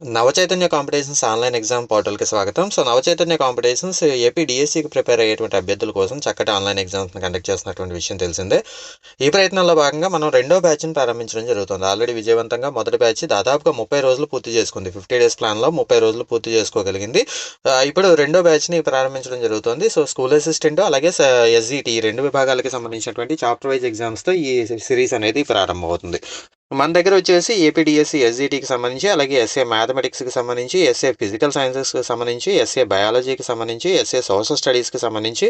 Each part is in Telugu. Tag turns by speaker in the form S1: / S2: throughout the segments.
S1: నవచైతన్య కాంపిటీషన్స్ ఆన్‌లైన్ ఎగ్జామ్ పోర్టల్‌కి స్వాగతం. సో, నవచైతన్య కాంపిటీషన్స్ ఏపీ డిఎస్సికి ప్రిపేర్ అయ్యేటువంటి అభ్యర్థుల కోసం చక్కటి ఆన్‌లైన్ ఎగ్జామ్స్‌ని కండక్ట్ చేస్తున్నటువంటి విషయం తెలిసిందే. ఈ ప్రయత్నంలో భాగంగా మనం రెండో బ్యాచ్‌ని ప్రారంభించడం జరుగుతుంది. ఆల్రెడీ విజయవంతంగా మొదటి బ్యాచ్ దాదాపుగా 30 రోజులు పూర్తి చేసుకుంది. 50 డేస్ ప్లాన్‌లో 30 రోజులు పూర్తి చేసుకోగలిగింది. ఇప్పుడు రెండో బ్యాచ్‌ని ప్రారంభించడం జరుగుతోంది. సో, స్కూల్ అసిస్టెంట్ అలాగే ఎస్జిటి ఎస్‌ఈటీ ఈ 2 విభాగాలకి సంబంధించినటువంటి చాప్టర్ వైజ్ ఎగ్జామ్స్‌తో ఈ సిరీస్ అనేది ప్రారంభమవుతుంది. మన దగ్గర వచ్చేసి ఏపీడిఎస్సి ఎస్జిటికి సంబంధించి, అలాగే ఎస్ఏ మ్యాథమెటిక్స్‌కి సంబంధించి, ఎస్ఏ ఫిజికల్ సైన్సెస్‌కి సంబంధించి, ఎస్ఏ బయాలజీకి సంబంధించి, ఎస్ఏ సోషల్ స్టడీస్‌కి సంబంధించి,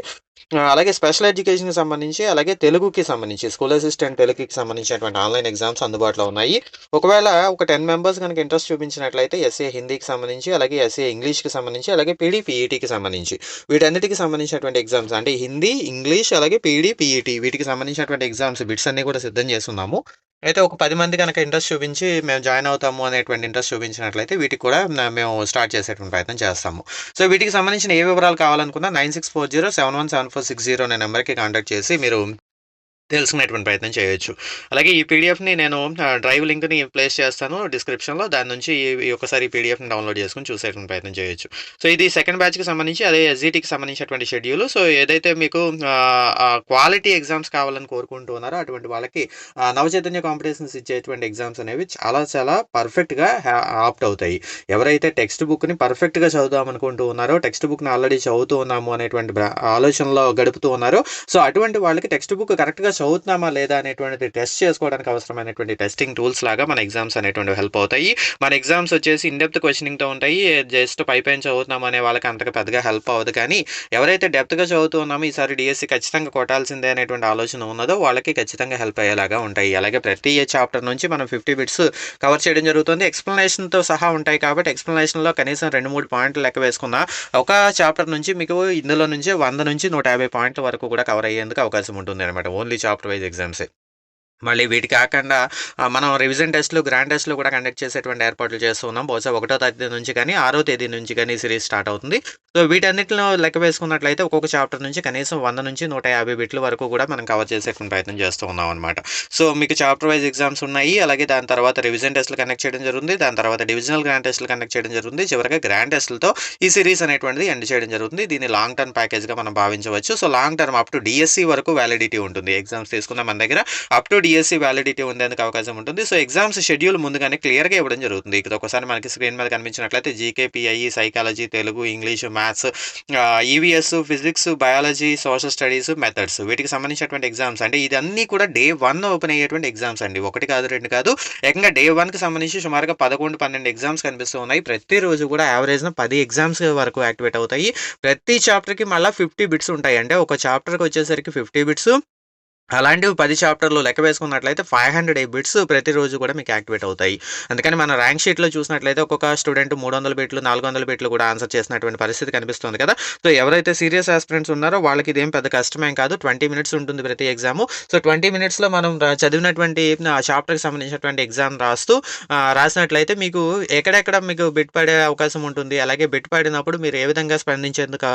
S1: అలాగే స్పెషల్ ఎడ్యుకేషన్‌కి సంబంధించి, అలాగే తెలుగుకి సంబంధించి స్కూల్ అసిస్టెంట్ తెలుగుకి సంబంధించినటువంటి ఆన్‌లైన్ ఎగ్జామ్స్ అందుబాటులో ఉన్నాయి. ఒకవేళ ఒక 10 మెంబర్స్ కనుక ఇంట్రెస్ట్ చూపించినట్లయితే ఎస్ఏ హిందీకి సంబంధించి, అలాగే ఎస్ఏ ఇంగ్లీష్‌కి సంబంధించి, అలాగే పీడీ, పీఈటీకి సంబంధించి వీటన్నిటికి సంబంధించినటువంటి ఎగ్జామ్స్ అంటే హిందీ, ఇంగ్లీష్ అలాగే పీడీ, పీఈటీ వీటికి సంబంధించినటువంటి ఎగ్జామ్స్ బిట్స్ అన్ని కూడా సిద్ధం చేస్తున్నాము అయితే ఒక పది మంది కనుక ఇంట్రెస్ట్ చూపించి మేము జాయిన్ అవుతాము అనేటువంటి ఇంట్రెస్ట్ చూపించినట్లయితే వీటికి కూడా మేము స్టార్ట్ చేసేటువంటి ప్రయత్నం చేస్తాము. సో, వీటికి సంబంధించిన ఏ వివరాలు కావాలనుకున్నా 9640717460 అనే నెంబర్కి కాంటాక్ట్ చేసి మీరు తెలుసుకునేటువంటి ప్రయత్నం చేయొచ్చు. అలాగే ఈ పీడీఎఫ్‌ని నేను డ్రైవ్ లింక్‌ని ప్లేస్ చేస్తాను డిస్క్రిప్షన్‌లో. దాని నుంచి ఈ ఒకసారి పీడిఎఫ్ని పీడీఎఫ్‌ని డౌన్‌లోడ్ చేసుకొని చూసేటువంటి ప్రయత్నం చేయొచ్చు. సో, ఇది సెకండ్ బ్యాచ్‌కి సంబంధించి అదే ఎస్‌ఈటీకి సంబంధించినటువంటి షెడ్యూల్. సో, ఏదైతే మీకు క్వాలిటీ ఎగ్జామ్స్ కావాలని కోరుకుంటూ ఉన్నారో అటువంటి వాళ్ళకి నవచైతన్య కాంపిటీషన్స్ ఇచ్చేటువంటి ఎగ్జామ్స్ అనేవి చాలా చాలా పర్ఫెక్ట్‌గా ఆప్ట్ అవుతాయి. ఎవరైతే టెక్స్ట్ బుక్‌ని పర్ఫెక్ట్‌గా చదువుదాం అనుకుంటూ ఉన్నారో, టెక్స్ట్ బుక్‌ని ఆల్రెడీ చదువుతూ ఉన్నాము అనేటువంటి ఆలోచనలో గడుపుతూ ఉన్నారో, సో, అటువంటి వాళ్ళకి టెక్స్ట్ బుక్ కరెక్ట్‌గా చదువుతున్నామా లేదా అనేటువంటిది టెస్ట్ చేసుకోవడానికి అవసరమైనటువంటి టెస్టింగ్ టూల్స్ లాగా మన ఎగ్జామ్స్ అనేటువంటివి హెల్ప్ అవుతాయి. మన ఎగ్జామ్స్ వచ్చేసి ఇన్డెప్త్ క్వశ్చనింగ్తో ఉంటాయి. జస్ట్ పైపైన చదువుతున్నాము అనే వాళ్ళకి అంతగా పెద్దగా హెల్ప్ అవ్వదు కానీ, ఎవరైతే డెప్త్‌గా చదువుతూ ఉన్నామో ఈసారి డిఎస్సి ఖచ్చితంగా కొట్టాల్సిందే అనేటువంటి ఆలోచన ఉన్నదో వాళ్ళకి ఖచ్చితంగా హెల్ప్ అయ్యేలాగా ఉంటాయి. అలాగే ప్రతి చాప్టర్ నుంచి మనం 50 బిట్స్ కవర్ చేయడం జరుగుతుంది. ఎక్స్‌ప్లనేషన్‌తో సహా ఉంటాయి కాబట్టి ఎక్స్‌ప్లనేషన్‌లో కనీసం 2, 3 పాయింట్లు లెక్క వేసుకున్నా ఒక చాప్టర్ నుంచి మీకు ఇందులో నుంచి 100-150 పాయింట్ల వరకు కూడా కవర్ అయ్యేందుకు అవకాశం ఉంటుంది అనమాట ఓన్లీ చాప్టర్ వైస్ ఎగ్జామ్సే. మళ్ళీ వీటి కాకుండా మనం రివిజన్ టెస్ట్‌లు, గ్రాండ్ టెస్ట్‌లు కూడా కండక్ట్ చేసేటువంటి ఏర్పాట్లు చేస్తున్నాం బహుశా ఒకటో తేదీ నుంచి కానీ, ఆరో తేదీ నుంచి కానీ సిరీస్ స్టార్ట్ అవుతుంది. సో, వీటన్నిటిలో లెక్క వేసుకున్నట్లయితే ఒక్కొక్క చాప్టర్ నుంచి కనీసం 100-150 బిట్ల వరకు కూడా మనం కవర్ చేసేటువంటి ప్రయత్నం చేస్తూ ఉన్నాం అనమాట. సో, మీకు చాప్టర్ వైస్ ఎగ్జామ్స్ ఉన్నాయి. అలాగే దాని తర్వాత రివిజన్ టెస్ట్‌లు కండక్ట్ చేయడం జరుగుతుంది. దాని తర్వాత డివిజనల్ గ్రాండ్ టెస్ట్‌లు కండక్ట్ చేయడం జరుగుతుంది. చివరగా గ్రాండ్ టెస్ట్‌లతో ఈ సిరీస్ అనేటువంటిది ఎండ్ చేయడం జరుగుతుంది. దీన్ని లాంగ్ టర్మ్ ప్యాకేజ్‌గా మనం భావించవచ్చు. So, long term up to DSC వరకు వ్యాలిడిటీ ఉంటుంది. ఎగ్జామ్స్ తీసుకున్న మన దగ్గర అప్ టు డీఎస్సీ వ్యాలిడిటీ ఉండేందుకు అవకాశం ఉంటుంది. సో, ఎగ్జామ్స్ షెడ్యూల్ ముందుగానే క్లియర్‌గా ఇవ్వడం జరుగుతుంది. ఇక్కడ ఒకసారి మనకి స్క్రీన్ మీద కనిపించినట్లయితే GK, PIE psychology, Telugu, English, maths, EVS, physics, biology, social studies, methods వీటికి సంబంధించినటువంటి ఎగ్జామ్స్ అంటే ఇదన్నీ కూడా డే వన్ ఓపెన్ అయ్యేటువంటి ఎగ్జామ్స్ అండి. ఒకటి కాదు, రెండు కాదు. ఏకంగా డే వన్కి సంబంధించి సుమారుగా 11, 12 ఎగ్జామ్స్ కనిపిస్తూ ఉన్నాయి. ప్రతిరోజు కూడా యావరేజ్‌న పది ఎగ్జామ్స్ వరకు యాక్టివేట్ అవుతాయి. ప్రతి చాప్టర్‌కి మళ్ళీ ఫిఫ్టీ బిట్స్ ఉంటాయి. అంటే ఒక చాప్టర్‌కి వచ్చేసరికి 50 బిట్స్ అలాంటివి పది చాప్టర్‌లు లెక్క వేసుకున్నట్లయితే 500 బిట్స్ ప్రతిరోజు కూడా మీకు యాక్టివేట్ అవుతాయి. అందుకని మన ర్యాంక్ షీట్‌లో చూసినట్లయితే ఒక్కొక్క స్టూడెంట్ 300 బిట్లు, 400 బిట్లు కూడా ఆన్సర్ చేసినటువంటి పరిస్థితి కనిపిస్తుంది కదా! సో, ఎవరైతే సీరియస్ ఆస్పిరెంట్స్ ఉన్నారో వాళ్ళకి ఇదేం పెద్ద కష్టమేం కాదు. 20 మినిట్స్ ఉంటుంది ప్రతి ఎగ్జాము. సో, 20 మినిట్స్‌లో మనం చదివినటువంటి చాప్టర్‌కి సంబంధించినటువంటి ఎగ్జామ్ రాస్తూ రాసినట్లయితే మీకు ఎక్కడెక్కడ మీకు బిట్ పడే అవకాశం ఉంటుంది. అలాగే బిట్ పడినప్పుడు మీరు ఏ విధంగా స్పందించేందుకు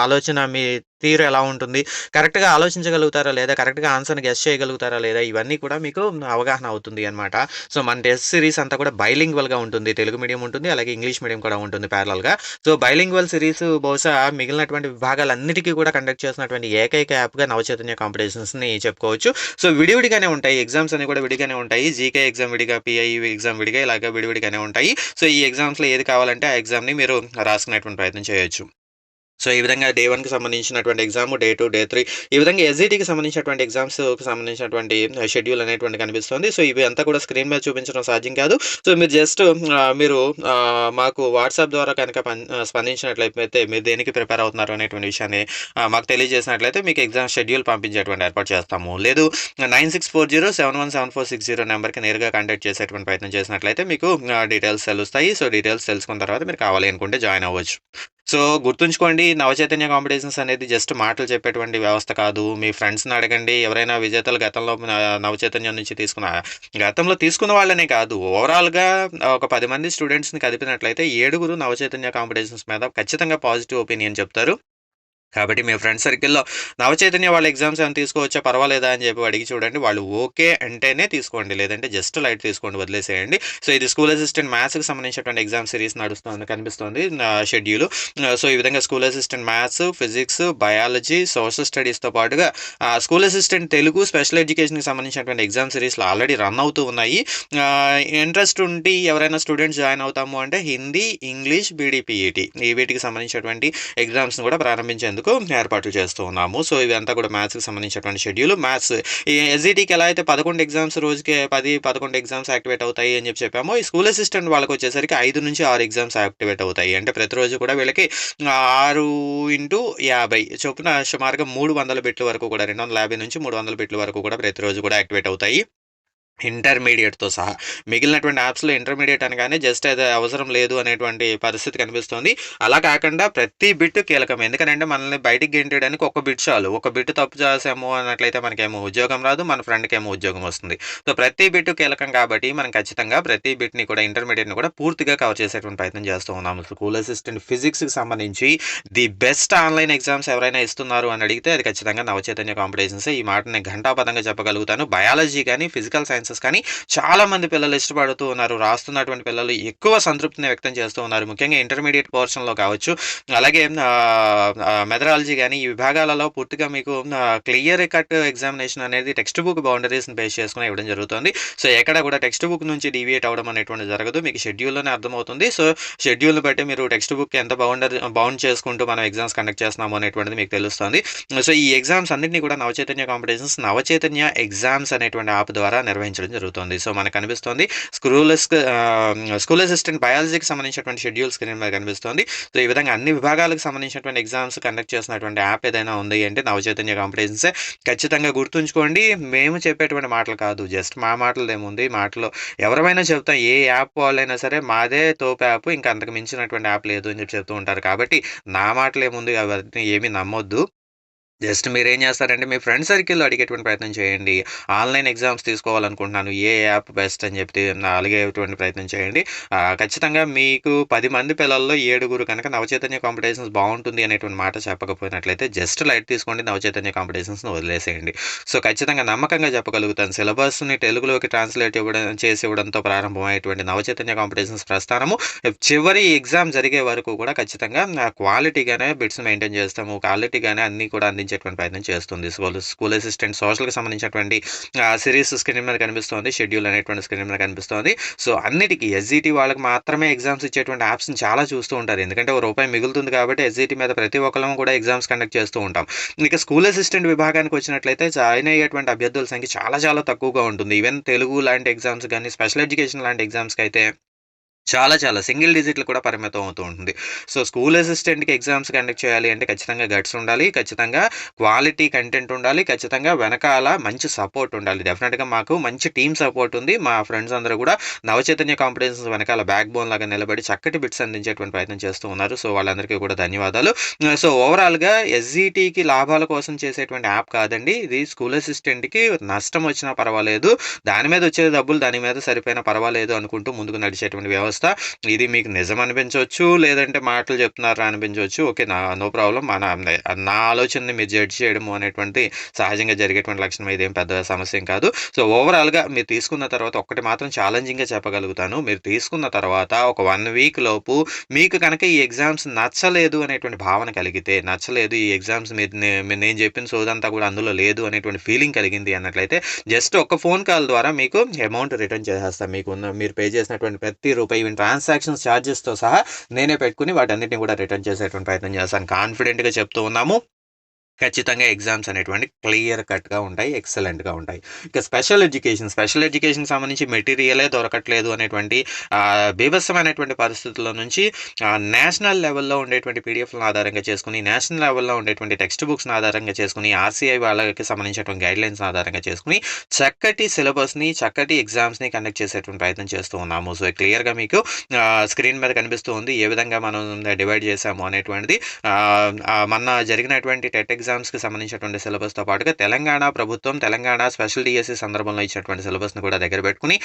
S1: ఆలోచన మీ తీరు ఎలా ఉంటుంది? కరెక్ట్‌గా ఆలోచించగలుగుతారా లేదా? కరెక్ట్‌గా ఆన్సర్‌ని గెస్ట్ చేయగలుగుతారా లేదా? ఇవన్నీ కూడా మీకు అవగాహన అవుతుంది అనమాట. సో, మన టెస్ట్ సిరీస్ అంతా కూడా బైలింగ్వల్‌గా ఉంటుంది. తెలుగు మీడియం ఉంటుంది. అలాగే ఇంగ్లీష్ మీడియం కూడా ఉంటుంది ప్యారలల్‌గా. సో, బైలింగ్వల్ సిరీస్ బహుశా మిగిలినటువంటి విభాగాలన్నిటికీ కూడా కండక్ట్ చేసినటువంటి ఏకైక యాప్‌గా నవచైతన్య కాంపిటీషన్స్‌ని చెప్పుకోవచ్చు. సో, విడివిడిగానే ఉంటాయి. ఎగ్జామ్స్ అన్నీ కూడా విడిగానే ఉంటాయి. జీకే ఎగ్జామ్ విడిగా, పిఐ ఎగ్జామ్ విడిగా ఇలాగ విడివిడిగానే ఉంటాయి. సో, ఈ ఎగ్జామ్స్‌లో ఏది కావాలంటే ఆ ఎగ్జామ్‌ని మీరు రాసుకునేటువంటి ప్రయత్నం చేయొచ్చు. సో, ఈ విధంగా డే వన్కి సంబంధించినటువంటి exam, day two day three ఈ విధంగా ఎస్జిటికి సంబంధించినటువంటి ఎగ్జామ్స్‌కి సంబంధించినటువంటి షెడ్యూల్ అనేటువంటి కనిపిస్తుంది. సో, ఇవి అంతా కూడా స్క్రీన్ మీద చూపించడం సాధ్యం కాదు. సో, మీరు జస్ట్ మీరు మాకు వాట్సాప్ ద్వారా కనుక స్పందించినట్లయితే మీరు దేనికి ప్రిపేర్ అవుతున్నారు అనేటువంటి విషయాన్ని మాకు తెలియజేసినట్లయితే మీకు ఎగ్జామ్ షెడ్యూల్ పంపించేటువంటి ఏర్పాటు చేస్తాము. లేదు nine six four zero seven one seven four six zero నెంబర్కి నేరుగా కాంటాక్ట్ చేసేటువంటి ప్రయత్నం చేసినట్లయితే మీకు డీటెయిల్స్ తెలుస్తాయి. సో, డీటెయిల్స్ తెలుసుకున్న తర్వాత మీరు కావాలి అనుకుంటే జాయిన్ అవ్వచ్చు. సో, గుర్తుంచుకోండి నవచైతన్య కాంపిటీషన్స్ అనేది జస్ట్ మాటలు చెప్పేటువంటి వ్యవస్థ కాదు. మీ ఫ్రెండ్స్‌ని అడగండి. ఎవరైనా విజేతలు గతంలో నవచైతన్యం నుంచి తీసుకున్న గతంలో తీసుకున్న వాళ్ళనే కాదు. ఓవరాల్‌గా ఒక పది మంది స్టూడెంట్స్‌ని కదిపినట్లయితే ఏడుగురు నవచైతన్య కాంపిటీషన్స్ మీద ఖచ్చితంగా పాజిటివ్ ఒపీనియన్ చెప్తారు. కాబట్టి మీ ఫ్రెండ్ సర్కిల్‌లో నవచైతన్య వాళ్ళ ఎగ్జామ్స్ ఏమైనా తీసుకోవచ్చా పర్వాలేదా అని చెప్పి అడిగి చూడండి. వాళ్ళు ఓకే అంటేనే తీసుకోండి. లేదంటే జస్ట్ లైట్ తీసుకోండి వదిలేసేయండి. సో, ఇది స్కూల్ అసిస్టెంట్ మ్యాథ్స్‌కి సంబంధించినటువంటి ఎగ్జామ్ సిరీస్ నడుస్తోంది కనిపిస్తుంది షెడ్యూల్. సో, ఈ విధంగా school assistant maths, physics, biology, social స్టడీస్‌తో పాటుగా స్కూల్ అసిస్టెంట్ తెలుగు, స్పెషల్ ఎడ్యుకేషన్‌కి సంబంధించినటువంటి ఎగ్జామ్ సిరీస్లు ఆల్రెడీ రన్ అవుతూ ఉన్నాయి. ఇంట్రెస్ట్ ఉండి ఎవరైనా స్టూడెంట్స్ జాయిన్ అవుతాము అంటే హిందీ, ఇంగ్లీష్, బీడీపీఈటీ ఈ వీటికి సంబంధించినటువంటి ఎగ్జామ్స్‌ని కూడా ప్రారంభించేందుకు ఏర్పాట్లు చేస్తూ ఉన్నాము. సో, ఇవంతా కూడా మ్యాథ్స్‌కి సంబంధించినటువంటి షెడ్యూల్. మ్యాథ్స్ ఈ ఎస్‌ఈటీకి ఎలా అయితే 11 ఎగ్జామ్స్ రోజుకి 10, 11 ఎగ్జామ్స్ యాక్టివేట్ అవుతాయి అని చెప్పి చెప్పాము ఈ స్కూల్ అసిస్టెంట్ వాళ్ళకు వచ్చేసరికి ఐదు నుంచి ఆరు ఎగ్జామ్స్ యాక్టివేట్ అవుతాయి. అంటే ప్రతిరోజు కూడా వీళ్ళకి ఆరు ఇంటూ యాభై చొప్పున సుమారుగా 300 బిట్ల వరకు కూడా 250-300 బిట్ల వరకు కూడా ప్రతిరోజు కూడా యాక్టివేట్ అవుతాయి. ఇంటర్మీడియట్తో సహా. మిగిలినటువంటి యాప్స్‌లో ఇంటర్మీడియట్ అనగానే జస్ట్ అది అవసరం లేదు అనేటువంటి పరిస్థితి కనిపిస్తుంది అలా కాకుండా ప్రతి బిట్ కీలకం. ఎందుకంటే మనల్ని బయటికి గెంటేయడానికి ఒక బిట్ చాలు. ఒక బిట్ తప్పు చేసాము అన్నట్లయితే మనకేమో ఉద్యోగం రాదు. మన ఫ్రెండ్‌కేమో ఉద్యోగం వస్తుంది. సో, ప్రతి బిట్ కీలకం కాబట్టి మనం ఖచ్చితంగా ప్రతి బిట్‌ని కూడా ఇంటర్మీడియట్ని కూడా పూర్తిగా కవర్ చేసేటువంటి ప్రయత్నం చేస్తూ ఉన్నాము. స్కూల్ అసిస్టెంట్ ఫిజిక్స్‌కి సంబంధించి ది బెస్ట్ ఆన్‌లైన్ ఎగ్జామ్స్ ఎవరైనా ఇస్తున్నారు అని అడిగితే అది ఖచ్చితంగా నవచైతన్య కాంపిటీషన్సే. ఈ మాట నేను ఘంటాపదంగా చెప్పగలుగుతాను. బయాలజీ కానీ ఫిజికల్ సైన్స్ సైన్సెస్ కానీ చాలా మంది పిల్లలు ఇష్టపడుతూ ఉన్నారు. రాస్తున్నటువంటి పిల్లలు ఎక్కువ సంతృప్తిని వ్యక్తం చేస్తూ ఉన్నారు. ముఖ్యంగా ఇంటర్మీడియట్ పోర్షన్‌లో కావచ్చు. అలాగే మెథడాలజీ కానీ ఈ విభాగాలలో పూర్తిగా మీకు క్లియర్ కట్ ఎగ్జామినేషన్ అనేది టెక్స్ట్ బుక్ బౌండరీస్‌ని బేస్ చేసుకుని ఇవ్వడం జరుగుతుంది. సో, ఎక్కడ కూడా టెక్స్ట్ బుక్ నుంచి డివియేట్ అవ్వడం అనేటువంటిది జరగదు. మీకు షెడ్యూల్‌లోనే అర్థమవుతుంది. సో, షెడ్యూల్‌ని బట్టి మీరు టెక్స్ట్ బుక్ ఎంత బౌండర్ బౌండ్ చేసుకుంటూ మనం ఎగ్జామ్స్ కండక్ట్ చేస్తున్నాము అనేటువంటిది మీకు తెలుస్తుంది. సో, ఈ ఎగ్జామ్స్ అన్నింటినీ కూడా నవచైతన్య కాంపిటీషన్స్, నవచైతన్య ఎగ్జామ్స్ అనేటువంటి యాప్ ద్వారా నిర్వహించారు నిర్వహించడం జరుగుతుంది. సో, మనకు కనిపిస్తుంది స్క్రూలెస్ స్కూల్ అసిస్టెంట్ బయాలజీకి సంబంధించినటువంటి షెడ్యూల్ స్క్రీన్ మీద కనిపిస్తుంది సో, ఈ విధంగా అన్ని విభాగాలకు సంబంధించినటువంటి ఎగ్జామ్స్ కండక్ట్ చేస్తున్నటువంటి యాప్ ఏదైనా ఉంది అంటే నవచైతన్య కాంపిటీషన్స్ ఖచ్చితంగా గుర్తుంచుకోండి. మేము చెప్పేటువంటి మాటలు కాదు. జస్ట్ మా మాటలు ఏముంది మాటలు ఎవరమైనా చెప్తాం. ఏ యాప్ వాళ్ళైనా సరే మాదే తోపు యాప్. ఇంకా అంతకు మించినటువంటి యాప్ లేదు అని చెప్పి చెప్తూ ఉంటారు. కాబట్టి నా మాటలు ఏముంది అవన్నీ ఏమి నమ్మొద్దు. జస్ట్ మీరేం చేస్తారంటే మీ ఫ్రెండ్ సర్కిల్‌లో అడిగేటువంటి ప్రయత్నం చేయండి. ఆన్‌లైన్ ఎగ్జామ్స్ తీసుకోవాలనుకుంటున్నాను. ఏ యాప్ బెస్ట్ అని చెప్పి అడిగేటువంటి ప్రయత్నం చేయండి. ఖచ్చితంగా మీకు పది మంది పిల్లల్లో ఏడుగురు కనుక నవచైతన్య కాంపిటీషన్స్ బాగుంటుంది అనేటువంటి మాట చెప్పకపోయినట్లయితే జస్ట్ లైట్ తీసుకోండి. నవచైతన్య కాంపిటీషన్స్‌ని వదిలేసేయండి. సో, ఖచ్చితంగా నమ్మకంగా చెప్పగలుగుతాను. సిలబస్‌ని తెలుగులోకి ట్రాన్స్‌లేట్ ఇవ్వడం చేసి ఇవ్వడంతో ప్రారంభమయ్యేటువంటి నవచైతన్య కాంపిటీషన్స్ ప్రస్థానము చివరి ఎగ్జామ్ జరిగే వరకు కూడా ఖచ్చితంగా క్వాలిటీగానే బిట్స్ మెయింటైన్ చేస్తాము. క్వాలిటీగానే అన్నీ కూడా అందించేటువంటి ప్రయత్నం చేస్తుంది. స్కూల్ స్కూల్ అసిస్టెంట్ సోషల్‌కి సంబంధించినటువంటి సిరీస్ స్క్రీన్ మీద కనిపిస్తుంది షెడ్యూల్ అనేటువంటి స్క్రీన్ మీద కనిపిస్తోంది. సో, అన్నిటికీ ఎస్‌ఈటీ వాళ్ళకి మాత్రమే ఎగ్జామ్స్ ఇచ్చేటువంటి యాప్స్‌ని చాలా చూస్తూ ఉంటారు. ఎందుకంటే ఒక రూపాయి మిగులుతుంది కాబట్టి ఎస్‌ఈటీ మీద ప్రతి ఒక్కళ్ళం కూడా ఎగ్జామ్స్ కండక్ట్ చేస్తూ ఉంటాం. ఇక స్కూల్ అసిస్టెంట్ విభాగానికి వచ్చినట్లయితే జాయిన్ అయ్యేటువంటి అభ్యర్థుల సంఖ్య చాలా చాలా తక్కువగా ఉంటుంది. ఈవెన్ తెలుగు లాంటి ఎగ్జామ్స్ కానీ స్పెషల్ ఎడ్యుకేషన్ లాంటి ఎగ్జామ్స్కి అయితే చాలా చాలా సింగిల్ డిజిట్లు కూడా పరిమితం అవుతూ ఉంటుంది. సో, స్కూల్ అసిస్టెంట్‌కి ఎగ్జామ్స్ కండక్ట్ చేయాలి అంటే ఖచ్చితంగా గట్స్ ఉండాలి. ఖచ్చితంగా క్వాలిటీ కంటెంట్ ఉండాలి. ఖచ్చితంగా వెనకాల మంచి సపోర్ట్ ఉండాలి. డెఫినెట్గా మాకు మంచి టీమ్ సపోర్ట్ ఉంది. మా ఫ్రెండ్స్ అందరూ కూడా నవచైతన్య కాంపిటీషన్స్ వెనకాల బ్యాక్ బోన్ లాగా నిలబడి చక్కటి బిట్స్ అందించేటువంటి ప్రయత్నం చేస్తూ ఉన్నారు. సో, వాళ్ళందరికీ కూడా ధన్యవాదాలు. సో, ఓవరాల్‌గా ఎస్‌ఈటీకి లాభాల కోసం చేసేటువంటి యాప్ కాదండి. ఇది స్కూల్ అసిస్టెంట్‌కి నష్టం వచ్చినా పర్వాలేదు. దాని మీద వచ్చే డబ్బులు దాని మీద సరిపోయినా పర్వాలేదు అనుకుంటూ ముందుకు నడిచేటువంటి వ్యవస్థ. ఇది మీకు నిజం అనిపించవచ్చు లేదంటే మాటలు చెప్తున్నారా అనిపించవచ్చు. ఓకే. నా నో ప్రాబ్లం మన నా ఆలోచనని మీరు జడ్జ్ చేయడము అనేటువంటి సహజంగా జరిగేటువంటి లక్షణం. ఇదేం పెద్ద సమస్య ఏం కాదు. సో, ఓవరాల్‌గా మీరు తీసుకున్న తర్వాత ఒక్కటి మాత్రం ఛాలెంజింగ్‌గా చెప్పగలుగుతాను. మీరు తీసుకున్న తర్వాత ఒక వన్ వీక్ లోపు మీకు కనుక ఈ ఎగ్జామ్స్ నచ్చలేదు అనేటువంటి భావన కలిగితే, నచ్చలేదు ఈ ఎగ్జామ్స్ మీరు నేను చెప్పిన సోదంతా కూడా అందులో లేదు అనేటువంటి ఫీలింగ్ కలిగింది అన్నట్లయితే జస్ట్ ఒక ఫోన్ కాల్ ద్వారా మీకు అమౌంట్ రిటర్న్ చేసేస్తా. మీకు మీరు పే చేసినటువంటి ప్రతి రూపాయి ఈవెన్ ట్రాన్సాక్షన్స్ ఛార్జెస్తో సహా నేనే పెట్టుకొని వాటన్నిటిని కూడా రిటర్న్ చేసేటువంటి ప్రయత్నం చేస్తాను. కాన్ఫిడెంట్‌గా చెప్తూ ఉన్నాము. ఖచ్చితంగా ఎగ్జామ్స్ అనేటువంటి క్లియర్ కట్‌గా ఉంటాయి. ఎక్సలెంట్‌గా ఉంటాయి. ఇక స్పెషల్ ఎడ్యుకేషన్, స్పెషల్ ఎడ్యుకేషన్ సంబంధించి మెటీరియలే దొరకట్లేదు అనేటువంటి బీభత్సమైనటువంటి పరిస్థితుల్లో నుంచి నేషనల్ లెవెల్‌లో ఉండేటువంటి పీడిఎఫ్లను ఆధారంగా చేసుకుని నేషనల్ లెవెల్‌లో ఉండేటువంటి టెక్స్ట్ బుక్స్‌ని ఆధారంగా చేసుకుని ఆర్‌సీఐ వాళ్ళకి సంబంధించినటువంటి గైడ్లైన్స్ ఆధారంగా చేసుకుని చక్కటి సిలబస్‌ని, చక్కటి ఎగ్జామ్స్‌ని కండక్ట్ చేసేటువంటి ప్రయత్నం చేస్తూ ఉన్నాము. సో, క్లియర్‌గా మీకు స్క్రీన్ మీద కనిపిస్తూ ఉంది. ఏ విధంగా మనం డివైడ్ చేశాము అనేటువంటిది. మన మొన్న జరిగినటువంటి టెట్ ఎగ్జామ్ ఎగ్జామ్స్‌కి సంబంధించినటువంటి సిలబస్‌తో పాటుగా తెలంగాణ ప్రభుత్వం, తెలంగాణ స్పెషల్ డిఎస్సి సందర్భంలో ఇచ్చినటువంటి సిలబస్‌ని కూడా దగ్గర పెట్టుకుని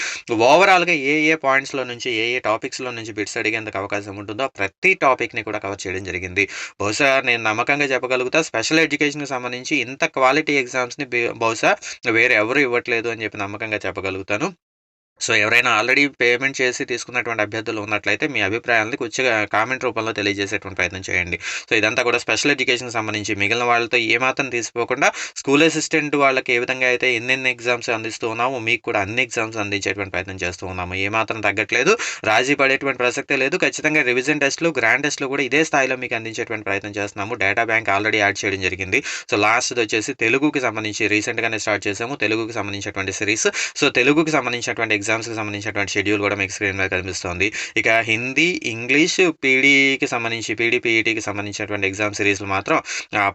S1: ఓవరాల్‌గా ఏ ఏ పాయింట్స్‌లో నుంచి, ఏ ఏ టాపిక్స్‌లో నుంచి బిట్స్ అడిగేందుకు అవకాశం ఉంటుందో ప్రతి టాపిక్‌ని కూడా కవర్ చేయడం జరిగింది. బహుశా నేను నమ్మకంగా చెప్పగలుగుతా స్పెషల్ ఎడ్యుకేషన్‌కి సంబంధించి ఇంత క్వాలిటీ ఎగ్జామ్స్‌ని బహుశా వేరే ఎవరు ఇవ్వట్లేదు అని చెప్పి నమ్మకంగా చెప్పగలుగుతాను. సో, ఎవరైనా ఆల్రెడీ పేమెంట్ చేసి తీసుకున్నటువంటి అభ్యర్థులు ఉన్నట్లయితే మీ అభిప్రాయాలని కొద్దిగా కామెంట్ రూపంలో తెలియజేసేటువంటి ప్రయత్నం చేయండి. సో, ఇదంతా కూడా స్పెషల్ ఎడ్యుకేషన్ సంబంధించి మిగిలిన వాళ్ళతో ఏమాత్రం తీసిపోకుండా స్కూల్ అసిస్టెంట్ వాళ్ళకి ఏ విధంగా అయితే ఎన్నెన్ని ఎగ్జామ్స్ అందిస్తూ ఉన్నామో మీకు కూడా అన్ని ఎగ్జామ్స్ అందించేటువంటి ప్రయత్నం చేస్తూ ఉన్నాము. ఏమాత్రం తగ్గట్లేదు. రాజీ పడేటువంటి ప్రసక్తే లేదు. ఖచ్చితంగా రివిజన్ టెస్ట్‌లు, గ్రాండ్ టెస్ట్‌లు కూడా ఇదే స్థాయిలో మీకు అందించేటువంటి ప్రయత్నం చేస్తున్నాము. డేటా బ్యాంక్ ఆల్రెడీ యాడ్ చేయడం జరిగింది. సో, లాస్ట్ వచ్చేసి తెలుగుకి సంబంధించి రీసెంట్‌గానే స్టార్ట్ చేసాము. తెలుగుకి సంబంధించినటువంటి సిరీస్. సో, తెలుగుకి సంబంధించినటువంటి ఎగ్జామ్స్‌కి సంబంధించినటువంటి షెడ్యూల్ కూడా మీకు స్క్రీన్ మీద కనిపిస్తుంది ఇక హిందీ, ఇంగ్లీష్, పీడీకి సంబంధించి పీడీ, పీఈటీకి సంబంధించినటువంటి ఎగ్జామ్ సిరీస్‌లు మాత్రం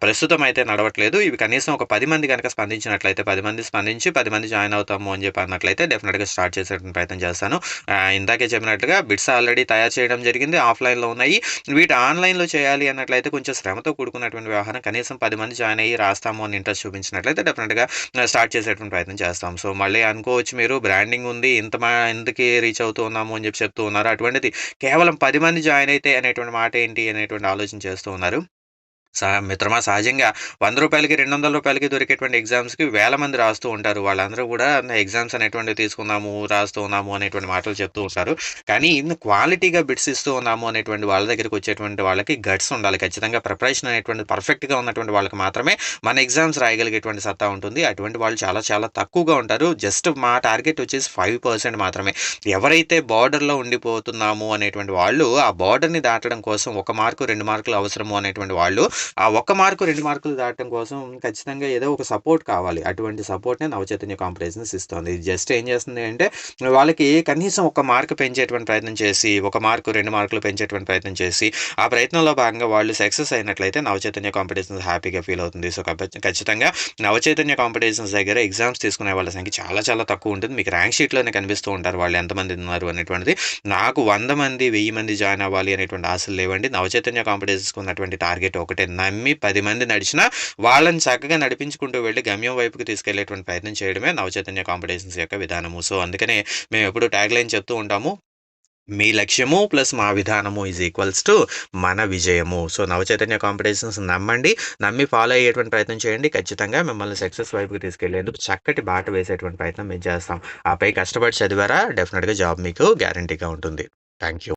S1: ప్రస్తుతం అయితే నడవట్లేదు. ఇవి కనీసం ఒక పది మంది కనుక స్పందించినట్లయితే పది మంది స్పందించి పది మంది జాయిన్ అవుతాము అని చెప్పి అన్నట్లయితే డెఫినెట్గా స్టార్ట్ చేసేటువంటి ప్రయత్నం చేస్తాను. ఇందాకే చెప్పినట్లుగా బిట్స్ ఆల్రెడీ తయారు చేయడం జరిగింది. ఆఫ్‌లైన్‌లో ఉన్నాయి. వీటి ఆన్‌లైన్‌లో చేయాలి అన్నట్లయితే కొంచెం శ్రమతో కూడుకున్నటువంటి వ్యవహారం. కనీసం పది మంది జాయిన్ అయ్యి రాస్తాము అని ఇంట్రెస్ట్ చూపించినట్లయితే డెఫినెట్గా స్టార్ట్ చేసేటువంటి ప్రయత్నం చేస్తాం. సో, మళ్ళీ అనుకోవచ్చు మీరు బ్రాండింగ్ ఉంది. ఇంత మా ఎందుకి రీచ్ అవుతూ ఉన్నాము అని చెప్పి చెప్తూ ఉన్నారు. అటువంటిది కేవలం పది మంది జాయిన్ అయితే అనేటువంటి మాట ఏంటి అనేటువంటి ఆలోచన చేస్తూ ఉన్నారు. సా మిత్రమా సహజంగా వంద రూపాయలకి రెండు వందల రూపాయలకి దొరికేటువంటి ఎగ్జామ్స్‌కి వేల మంది రాస్తూ ఉంటారు. వాళ్ళందరూ కూడా ఎగ్జామ్స్ అనేటువంటివి తీసుకుందాము రాస్తూ ఉన్నాము అనేటువంటి మాటలు చెప్తూ ఉంటారు. కానీ క్వాలిటీగా బిట్స్ ఇస్తూ ఉన్నాము అనేటువంటి వాళ్ళ దగ్గరికి వచ్చేటువంటి వాళ్ళకి గట్స్ ఉండాలి. ఖచ్చితంగా ప్రిపరేషన్ అనేటువంటి పర్ఫెక్ట్‌గా ఉన్నటువంటి వాళ్ళకి మాత్రమే మన ఎగ్జామ్స్ రాయగలిగేటువంటి సత్తా ఉంటుంది. అటువంటి వాళ్ళు చాలా చాలా తక్కువగా ఉంటారు. జస్ట్ మా టార్గెట్ వచ్చేసి ఫైవ్ పర్సెంట్ మాత్రమే. ఎవరైతే బార్డర్లో ఉండిపోతున్నాము అనేటువంటి వాళ్ళు ఆ బార్డర్ని దాటడం కోసం ఒక మార్కు, రెండు మార్కులు అవసరము అనేటువంటి వాళ్ళు ఆ ఒక్క మార్కు, రెండు మార్కులు దాటడం కోసం ఖచ్చితంగా ఏదో ఒక సపోర్ట్ కావాలి. అటువంటి సపోర్ట్‌నే నవచైతన్య కాంపిటీషన్స్ ఇస్తుంది జస్ట్ ఏం చేస్తుంది అంటే వాళ్ళకి కనీసం ఒక మార్క్ పెంచేటువంటి ప్రయత్నం చేసి, ఒక మార్కు, రెండు మార్కులు పెంచేటువంటి ప్రయత్నం చేసి, ఆ ప్రయత్నంలో భాగంగా వాళ్ళు సక్సెస్ అయినట్లయితే నవచైతన్య కాంపిటీషన్స్ హ్యాపీగా ఫీల్ అవుతుంది. సో, ఖచ్చితంగా నవచైతన్య కాంపిటీషన్స్ దగ్గర ఎగ్జామ్స్ తీసుకునే వాళ్ళ సంఖ్య చాలా చాలా తక్కువ ఉంటుంది. మీకు ర్యాంక్ షీట్‌లోనే కనిపిస్తూ ఉంటారు వాళ్ళు ఎంతమంది ఉన్నారు అనేటువంటిది. నాకు వంద మంది, వెయ్యి మంది జాయిన్ అవ్వాలి అనేటువంటి ఆశలు లేవండి. నవచైతన్య కాంపిటీషన్స్‌కి ఉన్నటువంటి టార్గెట్ ఒకటే. నమ్మి పది మంది నడిచినా వాళ్ళని చక్కగా నడిపించుకుంటూ వెళ్ళి గమ్యం వైపుకి తీసుకెళ్ళేటువంటి ప్రయత్నం చేయడమే నవచైతన్య కాంపిటీషన్స్ యొక్క విధానము. సో, అందుకనే మేము ఎప్పుడు ట్యాగ్ లైన్ చెప్తూ ఉంటాము. మీ లక్ష్యము ప్లస్ మా విధానము ఈజ్ ఈక్వల్స్ టు మన విజయము. సో, నవచైతన్య కాంపిటీషన్స్ నమ్మండి. నమ్మి ఫాలో అయ్యేటువంటి ప్రయత్నం చేయండి. ఖచ్చితంగా మిమ్మల్ని సక్సెస్ వైపుకి తీసుకెళ్ళేందుకు చక్కటి బాట వేసేటువంటి ప్రయత్నం మేము చేస్తాం. ఆపై కష్టపడి చదివారా డెఫినెట్గా జాబ్ మీకు గ్యారంటీగా ఉంటుంది. Thank you.